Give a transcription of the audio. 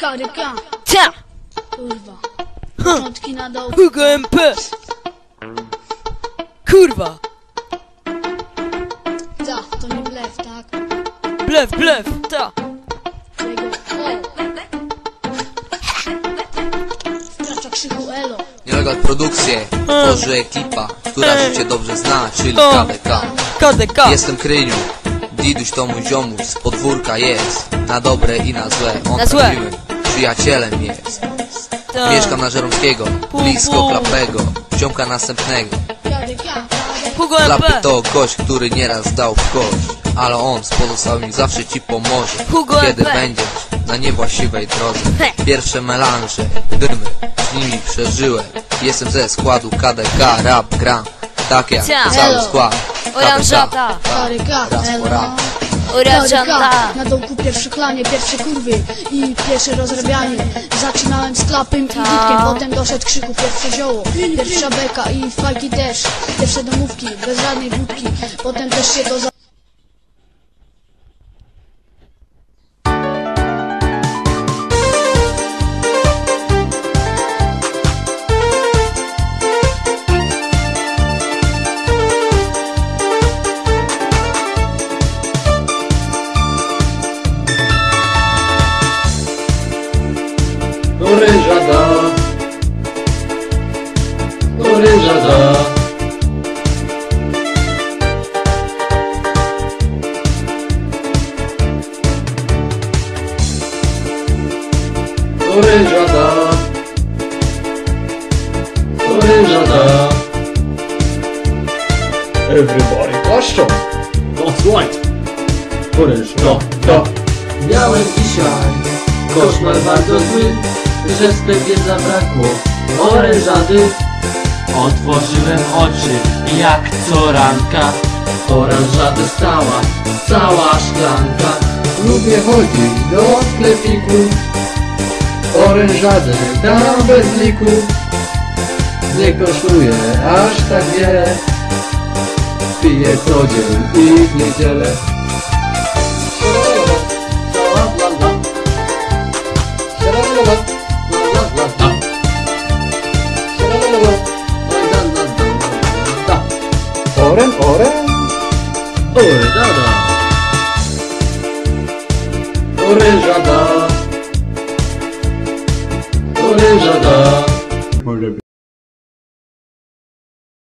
Karyka, Ta! kurwa. Początki na dół. Hugo MP! Kurwa! Ta, to nie blef, tak? Blef, blef, ta! Jego. O. Wkracza krzyku elo. Nielegal produkcję tworzy ekipa, która życie dobrze zna, czyli. KDK. KDK! Jestem Kryniu, Diduś to mój ziomuś, z podwórka jest, na dobre i na złe, on Na złe. prawdziwym przyjacielem jest. Ta. Mieszkam na Żeromskiego, blisko pu. Klapego, ziomka następnego. Hugo Klapy MP! to gość, który nieraz dał w kość, ale on z pozostałymi zawsze ci pomoże. Hugo Kiedy MP. będziesz na niewłaściwej drodze, He. pierwsze melanże, dymy, z nimi przeżyłem. Jestem ze składu KDK, rap, gram, tak jak cały skład. Oranżata! po elo. Na dołku pierwsze klanie, pierwsze kurwy i pierwsze rozrabianie. Zaczynałem z klapem i wódkiem, potem doszedł krzyku pierwsze zioło Pierwsza beka i fajki też, pierwsze domówki, bez żadnej wódki. Potem też się to za... Orężada Orężada Orężada Everybody question That's right Orężada Miałem dzisiaj koszmar bardzo zły Że sklepie zabrakło orężady Otworzyłem oczy jak co ranka. Oranżady stała cała szklanka. Lubię chodzić do sklepiku. Orężadę dam bez liku Nie kosztuje aż tak wiele. Piję co dzień i w niedzielę Oren, oren. Orejada. Orejada.